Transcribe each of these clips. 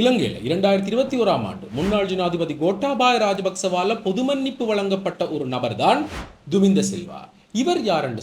இலங்கையில் இரண்டாயிரத்தி இருபத்தி ஓராம் ஆண்டு முன்னாள் ஜனாதிபதி கோட்டாபாய ராஜபக்சவால பொது மன்னிப்பு வழங்கப்பட்ட ஒரு நபர்தான் துமிந்த செல்வா. இவர் யார் என்று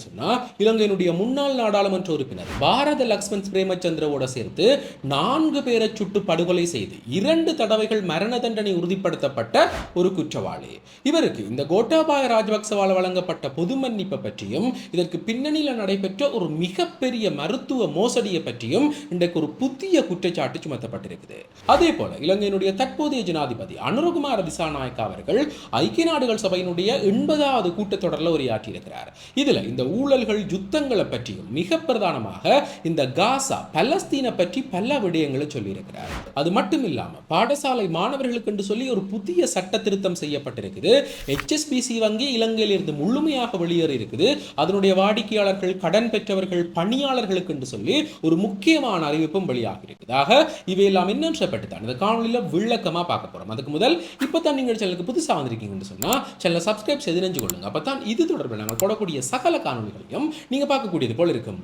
இலங்கையினுடைய முன்னாள் நாடாளுமன்ற உறுப்பினர் பாரத லக்ஷ்மண் பிரேமச்சந்திரவோட சேர்த்து நான்கு பேரை சுட்டு படுகொலை செய்து இரண்டு தடவைகள் மரண தண்டனை உறுதிப்படுத்தப்பட்ட ஒரு குற்றவாளி. இவருக்கு இந்த கோட்டாபாய ராஜபக்சவால் வழங்கப்பட்ட பொது மன்னிப்பை பற்றியும் இதற்கு பின்னணியில் நடைபெற்ற ஒரு மிகப்பெரிய மருத்துவ மோசடியை பற்றியும் இன்றைக்கு ஒரு புதிய குற்றச்சாட்டு சுமத்தப்பட்டிருக்குது. அதே போல இலங்கையினுடைய தற்போதைய ஜனாதிபதி அனுரகுமார திசாநாயக்கா அவர்கள் ஐக்கிய நாடுகள் சபையினுடைய எண்பதாவது கூட்டத்தொடரில் உரையாற்றியிருக்கிறார். இதுல இந்த ஊழல்கள் யுத்தங்களை பற்றியும் மிக பிரதானமாக இந்த காசா பலஸ்தீனை பற்றி பல விடயங்களை சொல்லியிருக்கிறார். அது மட்டும் இல்லாமல் பாடசாலை மாணவர்களுக்கு என்று சொல்லி ஒரு புதிய சட்ட திருத்தம் செய்யப்பட்டிருக்குது HSBC வங்கி இலங்கையிலிருந்து முழுமையாக வெளியேறி இருக்குது அதனுடைய வாடிக்கையாளர்கள் கடன் பெற்றவர்கள் பணியாளர்களுக்கு என்று சொல்லி ஒரு முக்கியமான அறிவிப்பும் வெளியாகி இருக்குது ஆக இவையெல்லாம் என்னன்றப்பட்டு தான் இந்த காணொலியில் விளக்கமா பார்க்க போறோம். அதுக்கு முதல் இப்போ தான் நீங்கள் சேனலுக்கு புதுசாக வந்திருக்கீங்கன்னு சொன்னா சேனலை சப்ஸ்கிரைப் செய்து நெஞ்சு கொள்ளுங்க அப்போ தான் இது தொடர்பில் நாங்கள் போடக்கூடிய சகல காணொலிகளையும் நீங்க பார்க்கக்கூடியது போல் இருக்கும்.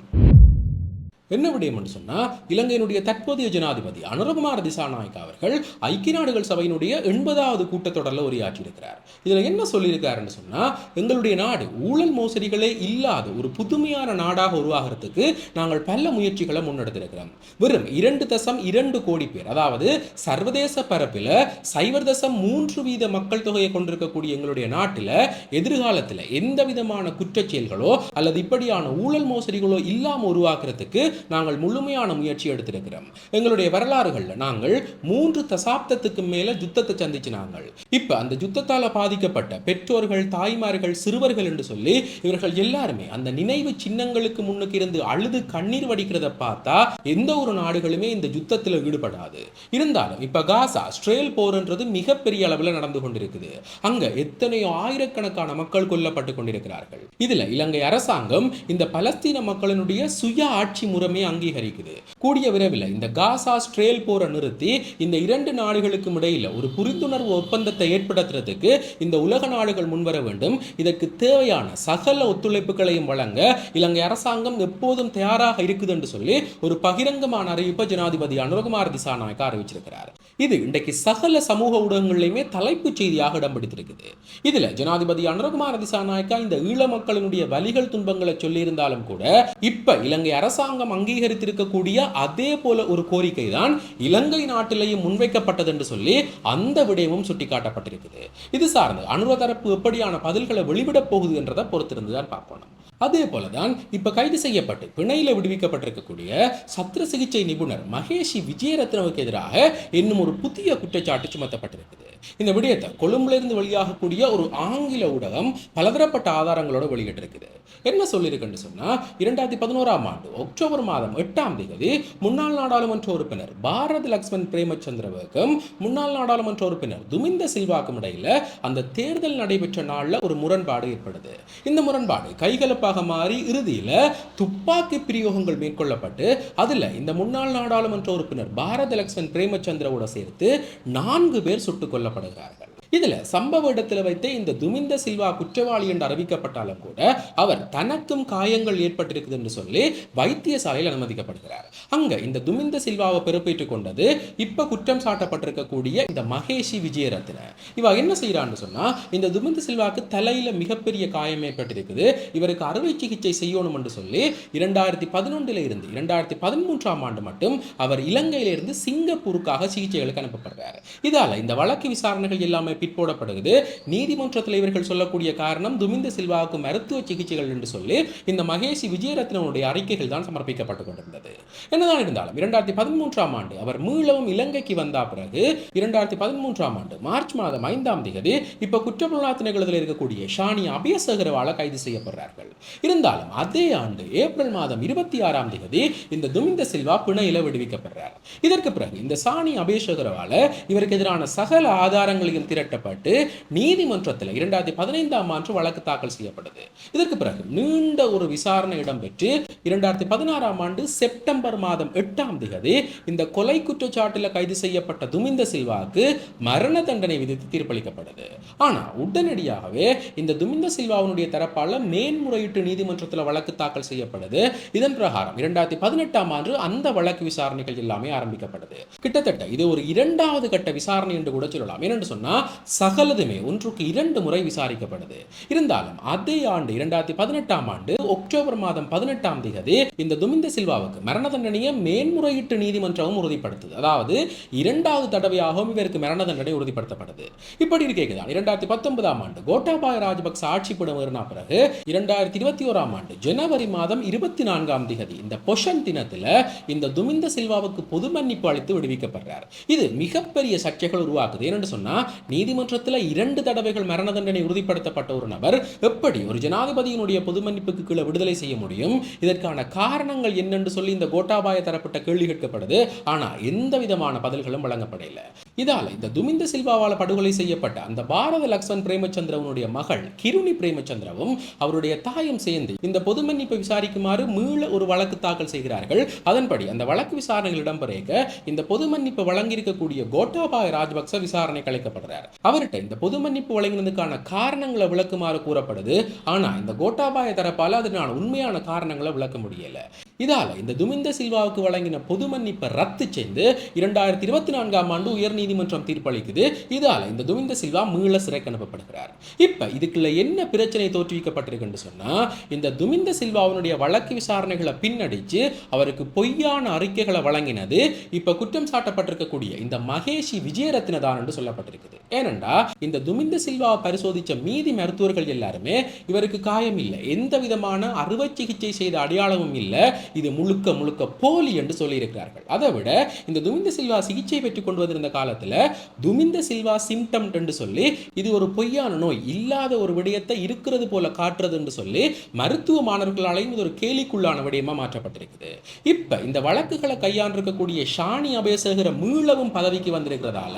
என்ன விடயம் என்று சொன்னால் இலங்கையினுடைய தற்போதைய ஜனாதிபதி அனுரகுமார் திசாநாயக் அவர்கள் ஐக்கிய நாடுகள் சபையினுடைய எண்பதாவது கூட்டத்தொடரில் உரையாற்றியிருக்கிறார். இதுல என்ன சொல்லியிருக்காருன்னு சொன்னால் எங்களுடைய நாடு ஊழல் மோசடிகளே இல்லாத ஒரு புதுமையான நாடாக உருவாகிறதுக்கு நாங்கள் பல முயற்சிகளை முன்னெடுத்திருக்கிறோம். வெறும் இரண்டு தசம் இரண்டு கோடி பேர் அதாவது சர்வதேச பரப்பில் சைவர் தசம் மூன்று வீத மக்கள் தொகையை கொண்டிருக்கக்கூடிய எங்களுடைய நாட்டில் எதிர்காலத்தில் எந்த விதமான குற்றச்செயல்களோ அல்லது இப்படியான ஊழல் மோசடிகளோ இல்லாமல் உருவாக்குறதுக்கு நாங்கள் முழுமையான முயற்சி எடுத்திருக்கிறோம். எங்களுடைய வரலாறுகளில் நாங்கள் மூன்று தசாப்தத்துக்கு மேல யுத்தத்தை சந்திச்சு நாங்கள் இப்ப அந்த யுத்தத்தால பாதிக்கப்பட்ட பெற்றோர்கள் தாய்மார்கள் சிறுவர்கள் என்று சொல்லி இவர்கள் எல்லாருமே அந்த நினைவு சின்னங்களுக்கு முன்னுக்கு இருந்து அழுது கண்ணீர் வடிக்கிறத பார்த்தா எந்த ஒரு நாடுகளுமே இந்த யுத்தத்தில் ஈடுபடாது. இருந்தாலும் இப்ப காசா ஸ்ட்ரேல் போர்ன்றது மிகப்பெரிய அளவில் நடந்து கொண்டிருக்குது. அங்க எத்தனையோ ஆயிரக்கணக்கான மக்கள் கொல்லப்பட்டு கொண்டிருக்கிறார்கள். இதுல இலங்கை அரசாங்கம் இந்த பலஸ்தீன மக்களினுடைய சுய ஆட்சி முறை முறைமை அங்கீகரிக்குது. கூடிய விரைவில் இந்த காசா ஸ்ட்ரேல் போரை நிறுத்தி இந்த இரண்டு நாடுகளுக்கும் இடையில ஒரு புரிந்துணர்வு ஒப்பந்தத்தை ஏற்படுத்துறதுக்கு இந்த உலக நாடுகள் முன்வர வேண்டும். இதற்கு தேவையான சகல ஒத்துழைப்புகளையும் வழங்க இலங்கை அரசாங்கம் எப்போதும் தயாராக இருக்குது என்று சொல்லி ஒரு பகிரங்கமான அறிவிப்பை ஜனாதிபதி அனுரகுமார் திசாநாயக்கா அறிவிச்சிருக்கிறார். இது இன்றைக்கு சகல சமூக ஊடகங்களிலுமே தலைப்புச் செய்தியாக இடம் பிடித்திருக்குது. இதுல ஜனாதிபதி அனுரகுமார் திசாநாயக்கா இந்த ஈழ மக்களினுடைய வலிகள் துன்பங்களை சொல்லியிருந்தாலும் கூட இப்ப இலங்கை அரசாங்கம் அங்கீகரித்திருக்கக்கூடிய அதே போல ஒரு கோரிக்கை தான் இலங்கை நாட்டிலேயும் முன்வைக்கப்பட்டது என்று சொல்லி அந்த விடயமும் சுட்டிக்காட்டப்பட்டிருக்குது. இது சார்ந்து அனுர தரப்பு எப்படியான பதில்களை வெளிவிடப் போகுது என்றதை பொறுத்திருந்து தான் பார்க்கணும் அதே போல தான் இப்போ கைது செய்யப்பட்டு பிணையில் விடுவிக்கப்பட்டிருக்கக்கூடிய சத்திர சிகிச்சை நிபுணர் மகேஷி விஜயரத்னவுக்கு எதிராக இன்னும் ஒரு புதிய குற்றச்சாட்டு சுமத்தப்பட்டிருக்குது. இந்த விடயத்தை கொழும்புலேருந்து வெளியாகக்கூடிய ஒரு ஆங்கில ஊடகம் பலதரப்பட்ட ஆதாரங்களோட வெளியிட்டிருக்குது. என்ன சொல்லியிருக்குன்னு சொன்னால் இரண்டாயிரத்தி பதினோராம் ஆண்டு அக்டோபர் மாதம் எட்டாம் தேதி முன்னாள் நாடாளுமன்ற உறுப்பினர் பாரத் லக்ஷ்மண் பிரேமச்சந்திரவுக்கும் முன்னாள் நாடாளுமன்ற உறுப்பினர் துமிந்த சில்வாக்கும் இடையில அந்த தேர்தல் நடைபெற்ற நாளில் ஒரு முரண்பாடு ஏற்படுது. இந்த முரண்பாடு கைகலப்பாக மாறி இறுதியில் துப்பாக்கி பிரயோகங்கள் மேற்கொள்ளப்பட்டு அதுல இந்த முன்னாள் நாடாளுமன்ற உறுப்பினர் பாரத லக்ஷ்மன் பிரேமச்சந்திரவோட சேர்த்து நான்கு பேர் சுட்டுக் கொல்லப்படுகிறார்கள். இதுல சம்பவ இடத்தில் வைத்து இந்த துமிந்த சில்வா குற்றவாளி என்று அறிவிக்கப்பட்டாலும் கூட அவர் தனக்கும் காயங்கள் ஏற்பட்டிருக்குது என்று சொல்லி வைத்தியசாலையில் அனுமதிக்கப்படுகிறார். அங்க இந்த துமிந்த சில்வாவை பொறுப்பேற்றுக் கொண்டது இப்ப குற்றம் சாட்டப்பட்டிருக்கக்கூடிய இந்த மகேஷி விஜயரத்ன. இவ என்ன செய்யறான்னு சொன்னா இந்த துமிந்த சில்வாக்கு தலையில மிகப்பெரிய காயம் ஏற்பட்டிருக்குது இவருக்கு அறுவை சிகிச்சை செய்யணும் என்று சொல்லி இரண்டாயிரத்தி பதினொன்றுல இருந்து இரண்டாயிரத்தி பதிமூன்றாம் ஆண்டு மட்டும் அவர் இலங்கையில இருந்து சிங்கப்பூருக்காக சிகிச்சைகளுக்கு அனுப்பப்படுறார். இதால இந்த வழக்கு விசாரணைகள் எல்லாமே பிற்போடப்படுகிறது நீதிமன்றத்தில் இவர்கள் சொல்லக்கூடிய காரணம் துமிந்த சில்வாவுக்கு மருத்துவ சிகிச்சைகள் என்று சொல்லி இந்த மகேஷி விஜயரத்னனுடைய அறிக்கைகள் தான் சமர்ப்பிக்கப்பட்டு கொண்டிருந்தது என்னதான் இருந்தாலும் இரண்டாயிரத்தி பதிமூன்றாம் ஆண்டு அவர் மீளவும் இலங்கைக்கு வந்த பிறகு இரண்டாயிரத்தி பதிமூன்றாம் ஆண்டு மார்ச் மாதம் ஐந்தாம் தேதி இப்ப குற்றப்புலனா நிகழ்வில் இருக்கக்கூடிய ஷானி அபயசகரவால கைது செய்யப்படுறார்கள் இருந்தாலும் அதே ஆண்டு ஏப்ரல் மாதம் இருபத்தி ஆறாம் தேதி இந்த துமிந்த சில்வா பிணையில விடுவிக்கப்படுறார் இதற்கு பிறகு இந்த சாணி அபேஷகரவால இவருக்கு எதிரான சகல ஆதாரங்களையும் திரட்டி திரட்டப்பட்டு நீதிமன்றத்தில் இரண்டாயிரத்தி பதினைந்தாம் ஆண்டு வழக்கு தாக்கல் செய்யப்பட்டது. இதற்கு பிறகு நீண்ட ஒரு விசாரணை இடம்பெற்று இரண்டாயிரத்தி பதினாறாம் ஆண்டு செப்டம்பர் மாதம் எட்டாம் திகதி இந்த கொலை குற்றச்சாட்டில் கைது செய்யப்பட்ட துமிந்த சில்வாவுக்கு மரண தண்டனை விதித்து தீர்ப்பளிக்கப்பட்டது. ஆனால் உடனடியாகவே இந்த துமிந்த சில்வாவினுடைய தரப்பால் மேன்முறையீட்டு நீதிமன்றத்தில் வழக்கு தாக்கல் செய்யப்படுது இதன் பிரகாரம் இரண்டாயிரத்தி பதினெட்டாம் ஆண்டு அந்த வழக்கு விசாரணைகள் எல்லாமே ஆரம்பிக்கப்பட்டது. கிட்டத்தட்ட இது ஒரு இரண்டாவது கட்ட விசாரணை என்று கூட சொல்லலாம். ஏனென்று சொன்னால் சகலதுமே ஒன்றுக்கு இரண்டு முறை விசாரிக்கப்படுது இருந்தாலும் அதே ஆண்டு இரண்டாயிரத்தி பதினெட்டாம் ஆண்டு அக்டோபர் மாதம் பதினெட்டாம் தேதி இந்த துமிந்த சில்வாவுக்கு மரண தண்டனையை மேன்முறையீட்டு நீதிமன்றமும் உறுதிப்படுத்துது. அதாவது இரண்டாவது தடவையாகவும் இவருக்கு மரண தண்டனை உறுதிப்படுத்தப்பட்டது. இப்படி இருக்கேதான் இரண்டாயிரத்தி பத்தொன்பதாம் ஆண்டு கோட்டாபாய ராஜபக்ச ஆட்சி படம் பிறகு இரண்டாயிரத்தி இருபத்தி ஓராம் ஆண்டு ஜனவரி மாதம் இருபத்தி நான்காம் தேதி இந்த பொஷன் தினத்தில் இந்த துமிந்த சில்வாவுக்கு பொது மன்னிப்பு அளித்து விடுவிக்கப்படுறார். இது மிகப்பெரிய சர்ச்சைகள் உருவாக்குது. ஏன்னு சொன்னால் நீதி நீதிமன்றத்தில் இரண்டு தடவைகள் மரண தண்டனை உறுதிப்படுத்தப்பட்ட ஒரு நபர் எப்படி ஒரு ஜனாதிபதியினுடைய பொது மன்னிப்புக்கு கீழே விடுதலை செய்ய முடியும்? இதற்கான காரணங்கள் என்னென்று சொல்லி இந்த கோட்டாபாய தரப்பட்ட கேள்வி கேட்கப்படுது. ஆனா எந்த விதமான பதில்களும் வழங்கப்படவில்லை இதால இந்த துமிந்த சில்வாவால் படுகொலை செய்யப்பட்ட அந்த பாரத லக்ஷ்மன் பிரேமச்சந்திரவனுடைய மகள் கிருணி பிரேமச்சந்திரவும் அவருடைய தாயும் சேர்ந்து இந்த பொது மன்னிப்பை விசாரிக்குமாறு மீள ஒரு வழக்கு தாக்கல் செய்கிறார்கள். அதன்படி அந்த வழக்கு விசாரணைகள் இடம்பெறக இந்த பொது மன்னிப்பு வழங்கியிருக்கக்கூடிய கோட்டாபாய ராஜபக்ச விசாரணை கலைக்கப்படுறார் அவர்கிட்ட இந்த பொது மன்னிப்பு வழங்கினதுக்கான காரணங்களை விளக்குமாறு கூறப்படுது. ஆனா இந்த கோட்டாபாய தரப்பால அதனால உண்மையான காரணங்களை விளக்க முடியல. இதால இந்த துமிந்த சில்வாவுக்கு வழங்கின பொது மன்னிப்பை ரத்து செய்து இரண்டாயிரத்தி இருபத்தி நான்காம் ஆண்டு உயர் நீதிமன்றம் தீர்ப்பளிக்குது. இதால இந்த துமிந்த சில்வா மீள சிறைக்கு அனுப்பப்படுகிறார். இப்ப இதுக்குள்ள என்ன பிரச்சனை தோற்றுவிக்கப்பட்டிருக்குன்னு சொன்னா இந்த துமிந்த சில்வாவினுடைய வழக்கு விசாரணைகளை பின்னடிச்சு அவருக்கு பொய்யான அறிக்கைகளை வழங்கினது இப்ப குற்றம் சாட்டப்பட்டிருக்கக்கூடிய இந்த மகேஷி விஜயரத்னதான் என்று சொல்லப்பட்டிருக்குது. ஏனண்டா இந்த துமிந்த சில்வாவை பரிசோதித்த மீதி மருத்துவர்கள் எல்லாருமே இவருக்கு காயம் இல்லை. எந்த விதமான அறுவை சிகிச்சை செய்த அடையாளமும் இல்லை. இது முழுக்க முழுக்க போலி என்று சொல்லியிருக்கிறார்கள். அதை விட இந்த துமிந்த சில்வா சிகிச்சை பெற்றுக் கொண்டு வந்திருந்த காலத்தில் துமிந்த சில்வா சிம்டம் என்று சொல்லி இது ஒரு பொய்யான நோய் இல்லாத ஒரு விடயத்தை இருக்கிறது போல காட்டுறது என்று சொல்லி மருத்துவ மாணவர்களாலையும் இது ஒரு கேலிக்குள்ளான விடயமா மாற்றப்பட்டிருக்குது. இப்ப இந்த வழக்குகளை கையாண்டிருக்கக்கூடிய ஷானி அபேசகர மீளவும் பதவிக்கு வந்திருக்கிறதால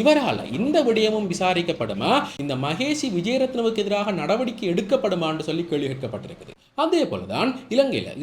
இவரால இந்த விடயமும் விசாரிக்கப்படுமா. இந்த மகேஷி விஜயரத்னவுக்கு எதிராக நடவடிக்கை எடுக்கப்படுமான்னு சொல்லி கேள்வி கேட்கப்பட்டிருக்குது. அதே போலதான் தான்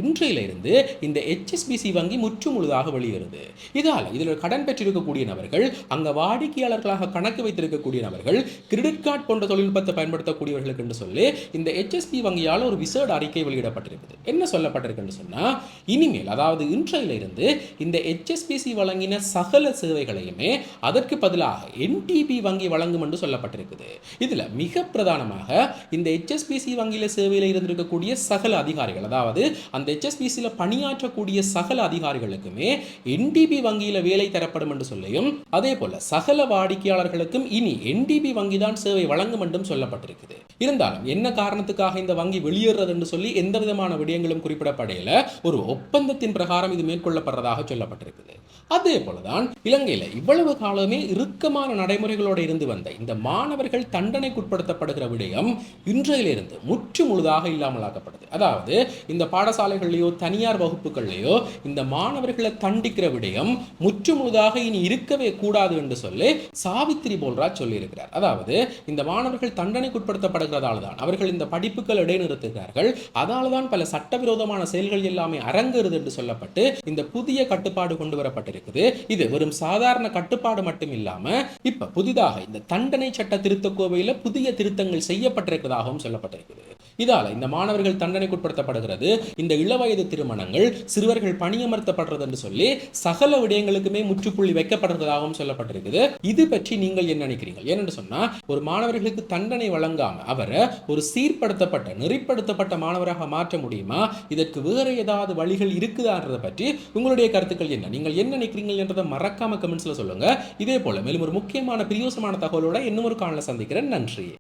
இன்றையில இருந்து இந்த ஹெச்எஸ்பிசி வங்கி முற்று முழுதாக வெளியேறுது. இதால இதில் கடன் பெற்றிருக்கக்கூடிய நபர்கள் அங்க வாடிக்கையாளர்களாக கணக்கு வைத்திருக்கக்கூடிய நபர்கள் கிரெடிட் கார்டு போன்ற தொழில்நுட்பத்தை பயன்படுத்தக்கூடியவர்களுக்கு என்று சொல்லி இந்த ஹெச்எஸ்பி வங்கியால் ஒரு விசேட அறிக்கை வெளியிடப்பட்டிருக்குது. என்ன சொல்லப்பட்டிருக்குன்னு சொன்னால் இனிமேல் அதாவது இன்றையில இருந்து இந்த ஹெச்எஸ்பிசி வழங்கின சகல சேவைகளையுமே அதற்கு பதிலாக என்டிபி வங்கி வழங்கும் என்று சொல்லப்பட்டிருக்குது. இதுல மிக பிரதானமாக இந்த ஹெச்எஸ்பிசி வங்கியில சேவையில் இருந்திருக்கக்கூடிய சகல அதிகாரிகள். அதாவது அந்த HSBCல பணியாற்றக்கூடிய சகல அதிகாரிகளுக்குமே என்டிபி வங்கியில் வேலை தரப்படும் என்று சொல்லியும் அதே போல சகல வாடிக்கையாளர்களுக்கும் இனி என்டிபி வங்கி தான் சேவை வழங்கும் என்றும் சொல்லப்பட்டிருக்குது. இருந்தாலும் என்ன காரணத்துக்காக இந்த வங்கி வெளியேறது என்று சொல்லி எந்த விதமான விடயங்களும் குறிப்பிடப்படையில ஒரு ஒப்பந்தத்தின் பிரகாரம் இது மேற்கொள்ளப்படுறதாக சொல்லப்பட்டிருக்குது. அதே போலதான் இலங்கையில் இவ்வளவு காலமே இறுக்கமான நடைமுறைகளோடு இருந்து வந்த இந்த மாணவர்கள் தண்டனைக்குட்படுத்தப்படுகிற விடயம் இன்றையிலிருந்து முற்று முழுதாக இல்லாமலாக்கப்படுது அதாவது இந்த பாடசாலைகள்லையோ தனியார் வகுப்புகள்லையோ இந்த மாணவர்களை தண்டிக்கிற விடயம் முற்று முழுதாக இனி இருக்கவே கூடாது என்று சொல்லி சாவித்திரி போல்ராஜ் சொல்லியிருக்கிறார். அதாவது இந்த மாணவர்கள் தண்டனைக்குட்படுத்தப்படுகிறதால தான் அவர்கள் இந்த படிப்புகள் இடைநிறுத்துகிறார்கள். அதால தான் பல சட்டவிரோதமான செயல்கள் எல்லாமே அரங்கேறுது என்று சொல்லப்பட்டு இந்த புதிய கட்டுப்பாடு கொண்டு இருக்குது. இது வெறும் சாதாரண கட்டுப்பாடு மட்டும் இல்லாம இப்ப புதிதாக இந்த தண்டனை சட்ட திருத்த கோவையில புதிய திருத்தங்கள் செய்யப்பட்டிருக்கிறதாகவும் சொல்லப்பட்டிருக்குது. இதால இந்த மாணவர்கள் தண்டனைக்குட்படுத்தப்படுகிறது. இந்த இளவயது திருமணங்கள் சிறுவர்கள் பணியமர்த்தப்படுறது என்று சொல்லி சகல விடயங்களுக்குமே முற்றுப்புள்ளி வைக்கப்படுறதாகவும் சொல்லப்பட்டிருக்குது. இது பற்றி நீங்கள் என்ன நினைக்கிறீர்கள்? ஏனென்று சொன்னால் ஒரு மாணவர்களுக்கு தண்டனை வழங்காமல் அவரை ஒரு சீர்படுத்தப்பட்ட நெறிப்படுத்தப்பட்ட மாணவராக மாற்ற முடியுமா? இதற்கு வேறு ஏதாவது வழிகள் இருக்குதான்றதை பற்றி உங்களுடைய கருத்துக்கள் என்ன? நீங்கள் என்ன நினைக்கிறீங்க என்றதை மறக்காம கமெண்ட்ஸில் சொல்லுங்கள் இதே போல மேலும் ஒரு முக்கியமான பிரியோசமான தகவலோட இன்னும் ஒரு காணல சந்திக்கிறேன். நன்றி.